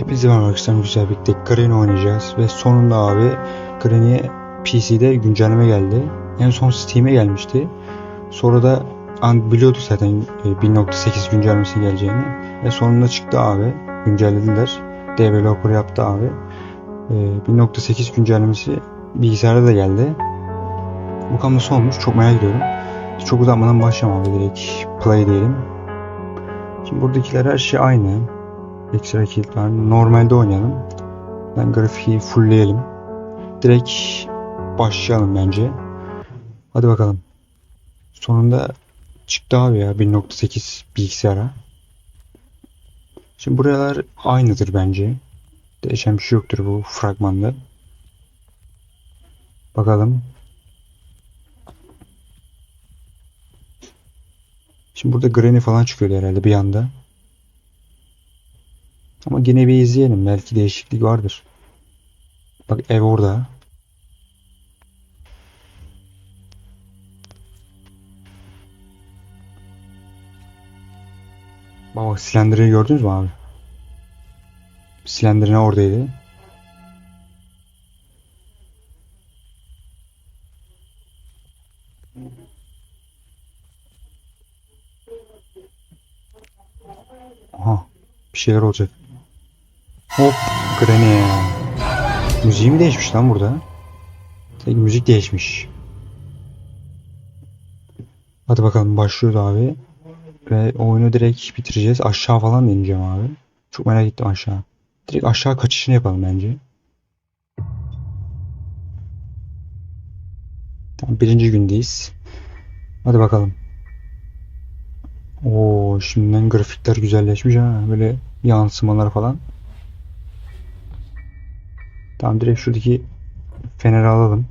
Hepinize merhaba arkadaşlar güzel birlikte Granny oynayacağız ve sonunda abi Granny'e PC'de güncelleme geldi. En son Steam'e gelmişti. Sonra da an biliyorduk zaten e, 1.8 güncellemesi geleceğini ve sonunda çıktı abi. Güncellediler. Developer yaptı abi. E, 1.8 güncellemesi bilgisayara da geldi. Bakalım nasıl olmuş çok merak ediyorum. Çok uzatmadan başlayalım abi direkt play diyelim. Şimdi buradakiler her şey aynı. Ekstra kilit var. Normalde oynayalım. Ben grafiği fullleyelim. Direkt başlayalım bence. Hadi bakalım. Sonunda çıktı abi ya 1.8 bilgisayara. Şimdi buralar aynıdır bence. Değişen bir şey yoktur bu fragmanda. Bakalım. Şimdi burada Granny falan çıkıyordu herhalde bir anda. Ama yine bir izleyelim. Belki değişiklik vardır. Bak ev orada. Bak Slender'ı gördünüz mü abi? Slender ne oradaydı? Aha bir şeyler olacak. Hop Granny. Müziği mi değişmiş lan burada? Tek müzik değişmiş. Hadi bakalım başlıyoruz abi. Ve oyunu direkt bitireceğiz. Aşağı falan da ineceğim abi. Çok merak ettim aşağı. Direkt aşağı kaçışını yapalım bence. Tamam birinci gündeyiz. Hadi bakalım. Oo şimdiden grafikler güzelleşmiş ha. Böyle yansımalar falan. Tamam direkt şuradaki feneri alalım.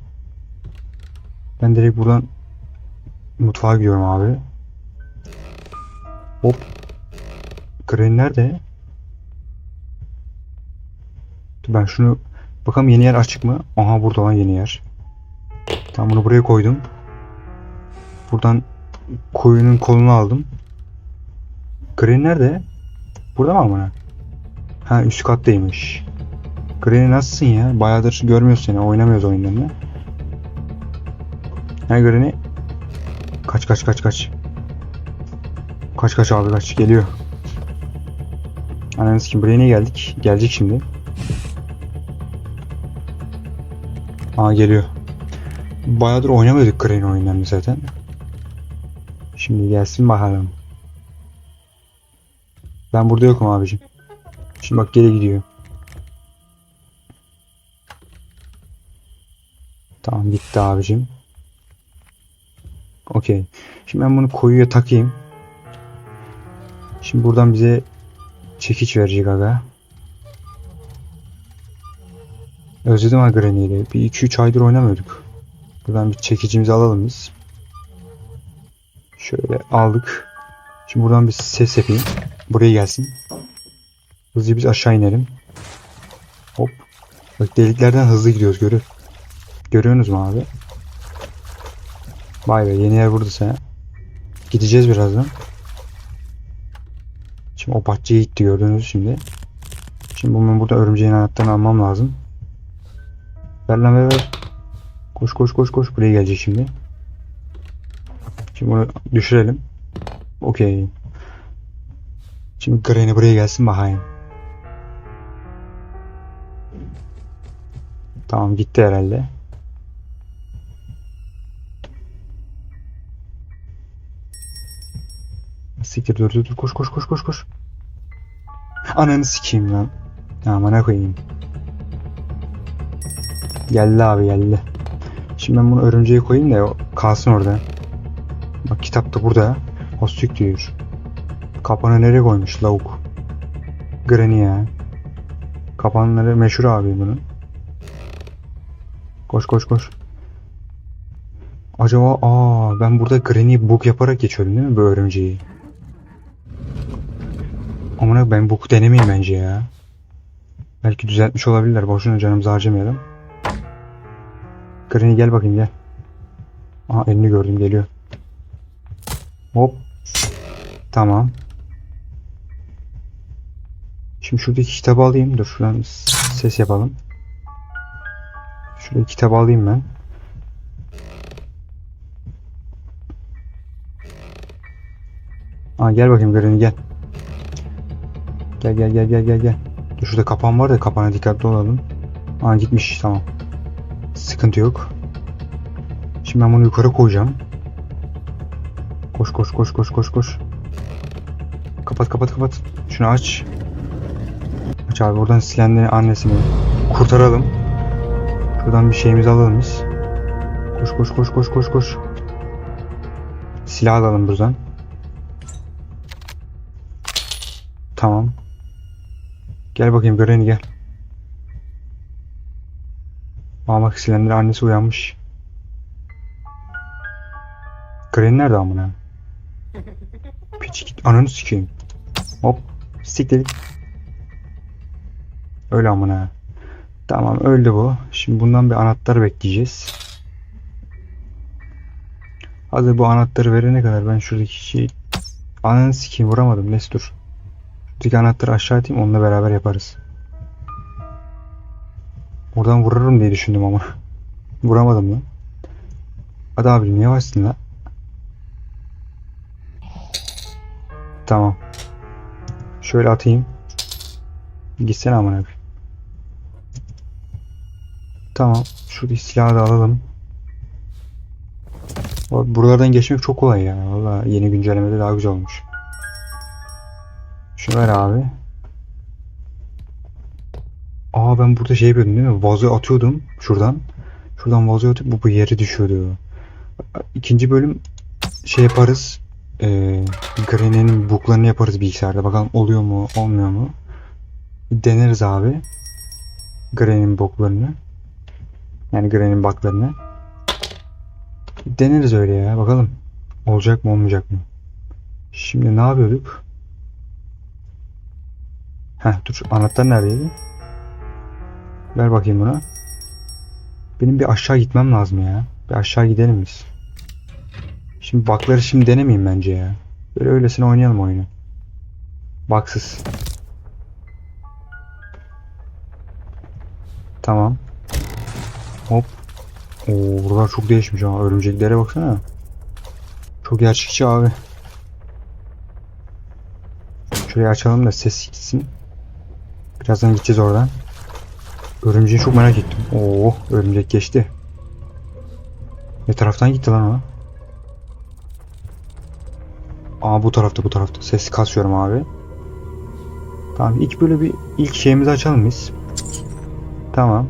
Ben direkt buradan mutfağa gidiyorum abi. Hop. Granny nerede? Dur ben şunu bakalım yeni yer açık mı? Aha burada lan yeni yer. Tamam bunu buraya koydum. Buradan koyunun kolunu aldım. Granny nerede? Burada mı amına? Ha üst kattaymış. Granny nasılsın ya? Bayağıdır görmüyoruz seni. Oynamıyoruz oyunlarını. Ha Granny. Kaç kaç kaç kaç. Kaç kaç abi kaç. Geliyor. Ananı kim buraya niye geldik? Gelecek şimdi. Aa geliyor. Bayağıdır oynamıyorduk Granny oyunlarını zaten. Şimdi gelsin bakalım. Ben burada yokum abicim. Şimdi bak geri gidiyor. Tamam gitti abicim. Okey. Şimdi ben bunu koyuya takayım. Şimdi buradan bize çekiç verecek aga. Özledim ha. Bir 2-3 aydır oynamıyorduk. Buradan bir çekicimizi alalım biz. Şöyle aldık. Şimdi buradan bir ses yapayım. Buraya gelsin. Hızlıca biz aşağı inelim. Hop. Bak deliklerden hızlı gidiyoruz görür. Görüyorsunuz mu abi? Vay be yeni yer burada sen. Gideceğiz birazdan. Şimdi o bahçeye gitti gördünüz şimdi. Şimdi bunun burada örümceğin anahtarını almam lazım. Ver lan ver ver. Koş koş koş koş buraya gelecek şimdi. Şimdi bunu düşürelim. Okey. Şimdi Granny buraya gelsin bakayım. Tamam gitti herhalde. Siktir dur dur dur koş koş koş koş koş. Ananı sikeyim lan. Amına koyayım. Geldi abi geldi. Şimdi ben bunu örümceğe koyayım da kalsın orada. Bak kitap da burada. O diyor. Kapanı nereye koymuş lavuk? Granny ya. Kapanları meşhur abi bunun. Koş koş koş. Acaba aa ben burada Granny bug yaparak geçiyordum değil mi bu örümceği? Amına ben boku denemeyeyim bence ya. Belki düzeltmiş olabilirler. Boşuna canımızı harcamayalım. Granny gel bakayım gel. Aha elini gördüm geliyor. Hop. Tamam. Şimdi şuradaki kitabı alayım. Dur şuradan ses yapalım. Şuradaki kitabı alayım ben. Aa, gel bakayım Granny gel. Gel gel gel gel gel gel. Dur şurada kapan var da kapana dikkatli olalım. Aa gitmiş tamam. Sıkıntı yok. Şimdi ben bunu yukarı koyacağım. Koş koş koş koş koş koş. Kapat kapat kapat. Şunu aç. Aç abi oradan silenlerin annesini kurtaralım. Şuradan bir şeyimizi alalım biz. Koş koş koş koş koş koş. Silah alalım buradan. Tamam. Gel bakayım Granny gel. Aa bak Slender annesi uyanmış. Granny nerede amına? Piç git ananı sikeyim. Hop siktir git. Öyle amına. Tamam öldü bu. Şimdi bundan bir anahtar bekleyeceğiz. Hazır bu anahtarı verene kadar ben şuradaki şeyi ananı sikeyim vuramadım. Neyse dur. Şuradaki anahtarı aşağı atayım onunla beraber yaparız. Oradan vururum diye düşündüm ama. Vuramadım lan. Hadi abi niye yavaşsın la? Tamam. Şöyle atayım. Gitsene amına koyayım. Tamam. Şuradaki silahı da alalım. Buralardan geçmek çok kolay ya. Valla yeni güncellemede daha güzel olmuş. Şunu ver abi. Aa ben burada şey yapıyordum değil mi? Vazoyu atıyordum şuradan. Şuradan vazoyu atıp bu, bu yere düşüyordu. İkinci bölüm şey yaparız. Ee, Granny'nin buglarını yaparız bilgisayarda. Bakalım oluyor mu olmuyor mu? Deneriz abi. Granny'nin buglarını. Yani Granny'nin buglarını. Deneriz öyle ya. Bakalım. Olacak mı olmayacak mı? Şimdi ne yapıyorduk? Heh dur anahtar neredeydi? Ver bakayım buna. Benim bir aşağı gitmem lazım ya. Bir aşağı gidelim biz. Şimdi bakları şimdi denemeyeyim bence ya. Böyle öylesine oynayalım oyunu. Baksız. Tamam. Hop. Oo, buralar çok değişmiş ama örümceklere baksana. Çok gerçekçi abi. Şurayı açalım da ses gitsin. Birazdan gideceğiz oradan. Örümceği çok merak ettim. Oo, örümcek geçti. Ne taraftan gitti lan o? Aa bu tarafta bu tarafta. Ses kasıyorum abi. Tamam ilk böyle bir ilk şeyimizi açalım biz. Tamam.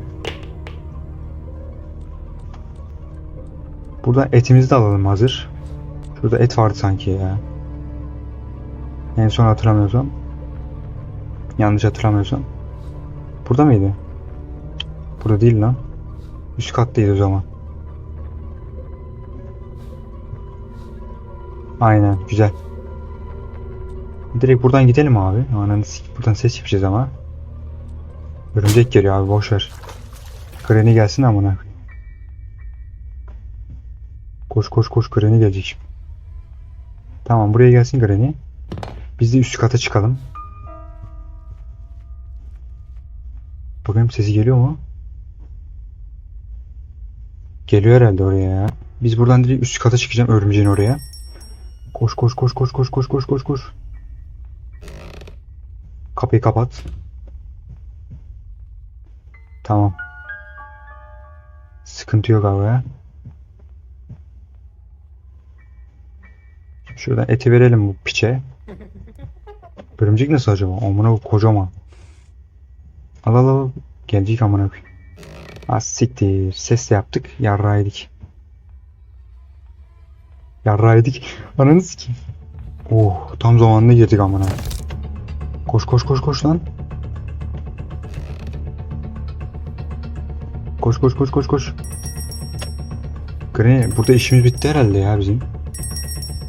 Buradan etimizi de alalım hazır. Şurada et vardı sanki ya. En son hatırlamıyorsam. Yanlış hatırlamıyorsam. Burada mıydı? Burada değil lan. Üst kattaydı o zaman. Aynen güzel. Direkt buradan gidelim abi. Ananı buradan ses yapacağız ama. Örümcek geliyor abi boş ver. Granny gelsin amına. Koş koş koş Granny gelecek şimdi. Tamam buraya gelsin Granny. Biz de üst kata çıkalım. Bakayım sesi geliyor mu? Geliyor herhalde oraya ya. Biz buradan direkt üst kata çıkacağım örümceğin oraya. Koş koş koş koş koş koş koş koş koş. Kapıyı kapat. Tamam. Sıkıntı yok abi ya. Şuradan eti verelim bu piçe. Örümcek nasıl acaba? Amına kocaman. Al al al. Gelecek amına koyayım. Az siktir. Ses yaptık. Yarraydık. Yarraydık. Ananı sikeyim. Oh tam zamanında girdik amına. Koş koş koş koş lan. Koş koş koş koş koş. Granny burada işimiz bitti herhalde ya bizim.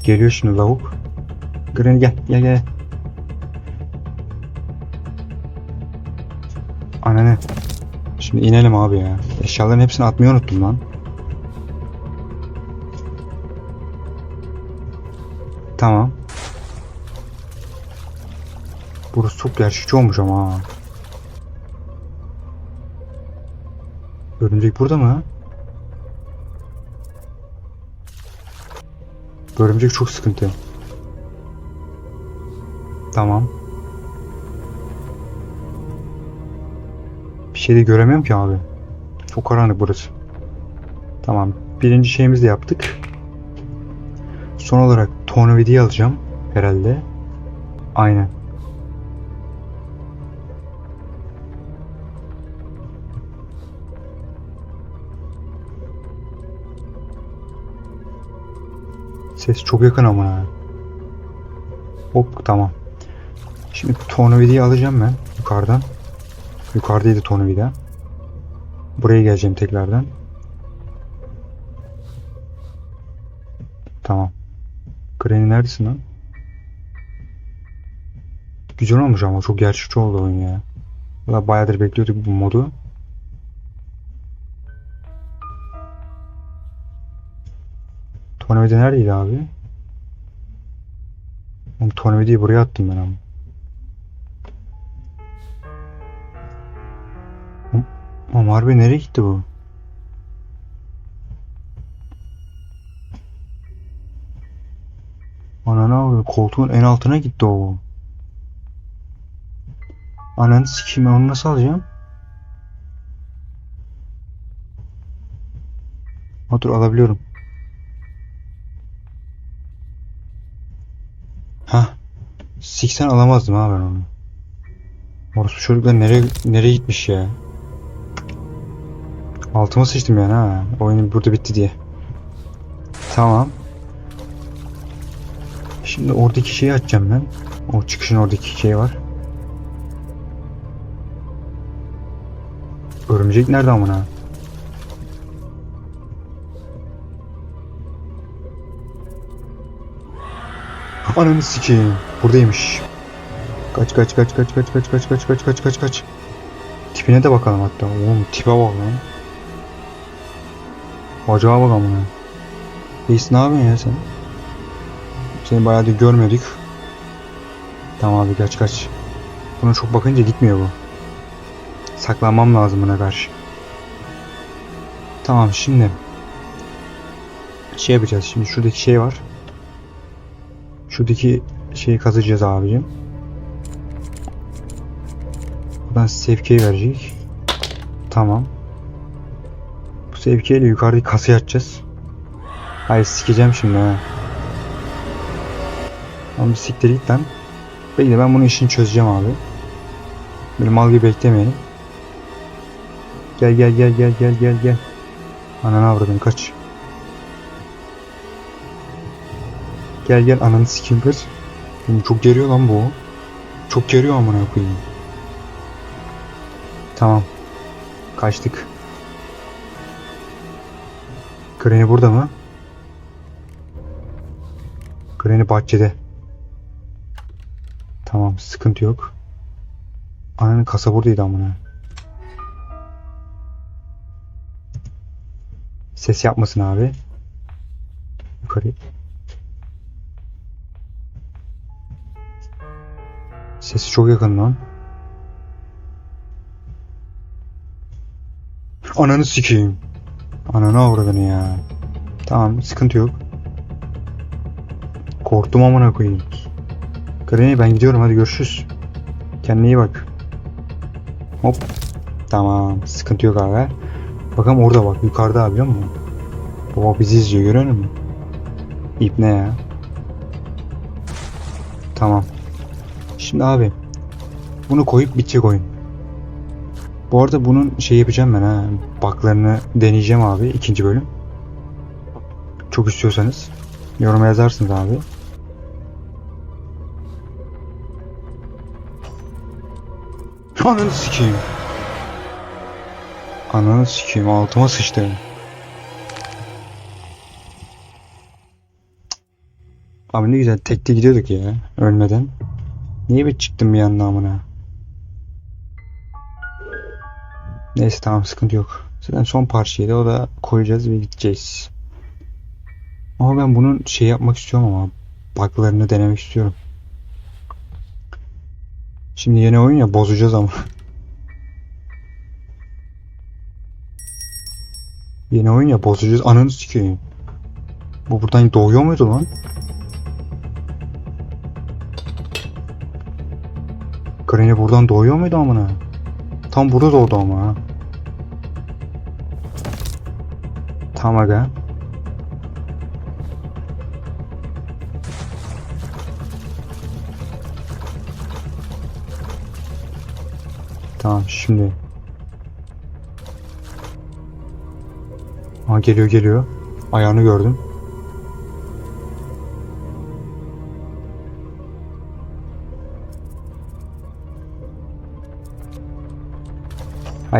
Geliyor şimdi lavuk. Granny gel gel gel. Şimdi inelim abi ya. Eşyaların hepsini atmayı unuttum lan. Tamam. Burası çok gerçekçi olmuş ama. Örümcek burada mı? Örümcek çok sıkıntı. Tamam. Şey göremiyorum ki abi. Çok karanlık burası. Tamam. Birinci şeyimizi de yaptık. Son olarak tornavidayı alacağım herhalde. Aynen. Ses çok yakın ama. ha. Hop tamam. Şimdi tornavidayı alacağım ben yukarıdan. Yukarıdaydı tornavida. Buraya geleceğim tekrardan. Tamam. Granny neredesin lan? Güzel olmuş ama çok gerçekçi oldu oyun ya. Valla bayağıdır bekliyorduk bu modu. Tornavida neredeydi abi? Tornavidayı buraya attım ben ama. Ama harbi nereye gitti bu? Ananı avradım. Koltuğun en altına gitti o. Ananı sikeyim onu nasıl alacağım? Dur alabiliyorum. Ha. Siksen alamazdım ha ben onu. Orası çocuklar nereye nereye gitmiş ya? Altıma sıçtım yani ha. Oyun burada bitti diye. Tamam. Şimdi oradaki şeyi açacağım ben. O çıkışın oradaki şey var. Örümcek nerede amına? Ananı sikeyim. Buradaymış. Kaç kaç kaç kaç kaç kaç kaç kaç kaç kaç kaç kaç. Tipine de bakalım hatta. Oğlum tipe bak lan. Bacağa bak amına. Reis ne yapıyorsun ya sen? Seni bayağı da görmedik. Tamam abi kaç kaç. Buna çok bakınca gitmiyor bu. Saklanmam lazım buna karşı. Tamam şimdi. Şey yapacağız şimdi şuradaki şey var. Şuradaki şeyi kazacağız abicim. Buradan sevkiye verecek. Tamam. Bu sevkiyeyle yukarıdaki kasayı açacağız. Hayır sikeceğim şimdi ha. Ama bir siktir git lan. Bekle ben bunun işini çözeceğim abi. Böyle mal gibi beklemeyelim. Gel gel gel gel gel gel gel. Ananı avradın kaç. Gel gel ananı sikeyim kaç. Oğlum çok geriyor lan bu. Çok geriyor amına koyayım. Tamam. Kaçtık. Granny burada mı? Granny bahçede. Tamam sıkıntı yok. Ananın kasa buradaydı amına. Ses yapmasın abi. Yukarı. Sesi çok yakın lan. Ananı sikeyim. Ananı avradını ya. Tamam sıkıntı yok. Korktum amına koyayım. Granny ben gidiyorum hadi görüşürüz. Kendine iyi bak. Hop. Tamam sıkıntı yok abi. Bakalım orada bak yukarıda abi biliyor musun? Baba bizi izliyor görüyor musun? İp ne ya? Tamam. Şimdi abi bunu koyup bitecek oyun. Bu arada bunun şey yapacağım ben ha. Baklarını deneyeceğim abi ikinci bölüm. Çok istiyorsanız yoruma yazarsınız abi. Ananı sikeyim. Ananı sikeyim altıma sıçtı. Abi ne güzel tekte gidiyorduk ya ölmeden. Niye bir çıktım bir anda amına? Neyse tamam sıkıntı yok. Zaten son parçaydı o da koyacağız ve gideceğiz. Ama ben bunun şey yapmak istiyorum ama buglarını denemek istiyorum. Şimdi yeni oyun ya bozacağız ama. Yeni oyun ya bozacağız. Ananı sikeyim. Bu buradan doğuyor muydu lan? Granny buradan doğuyor muydu amına? Tam burada doğdu ama ha. Tam aga. Tamam şimdi. Ha geliyor geliyor. Ayağını gördüm.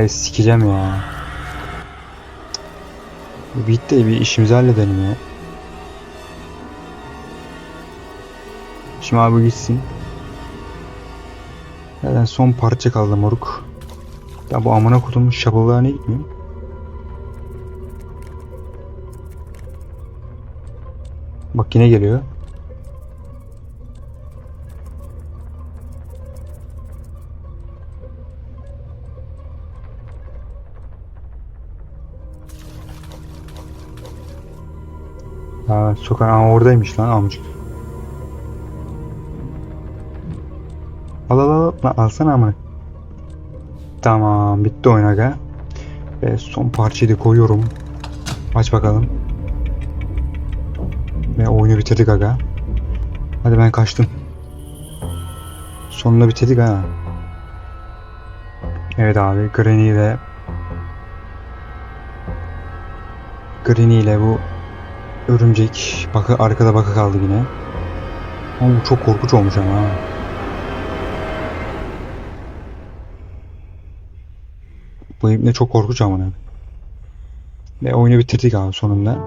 Hayır sikeceğim ya. Bitti bir işimizi halledelim ya. Şimdi abi gitsin. Zaten son parça kaldı moruk. Ya bu amına kodum şapalığa ne gitmiyor? Bak yine geliyor. Sokak Aa, oradaymış lan amcık. Al al al lan alsana amına. Tamam bitti oyun aga. Ve son parçayı da koyuyorum. Aç bakalım. Ve oyunu bitirdik aga. Hadi ben kaçtım. Sonunda bitirdik ha. Evet abi Granny ile Granny ile bu örümcek bakı arkada bakı kaldı yine. Ama bu çok korkunç olmuş ama. Bu ibne çok korkunç amına. Ve oyunu bitirdik abi sonunda.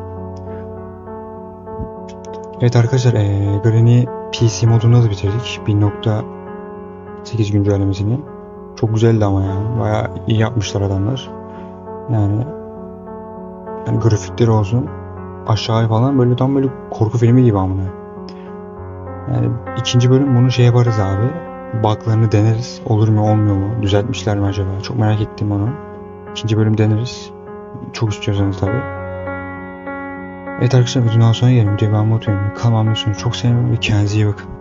Evet arkadaşlar eee Granny PC modunda da bitirdik. 1.8 güncellemesini. Çok güzeldi ama ya. Bayağı iyi yapmışlar adamlar. Yani yani grafikleri olsun aşağıya falan böyle tam böyle korku filmi gibi amına. Yani ikinci bölüm bunu şey yaparız abi. Bug'larını deneriz. Olur mu olmuyor mu? Düzeltmişler mi acaba? Çok merak ettim onu. İkinci bölüm deneriz. Çok istiyorsanız tabii. Evet arkadaşlar videonun sonuna gelin. Kanalıma abone olmayı Çok sevinirim ve kendinize iyi bakın.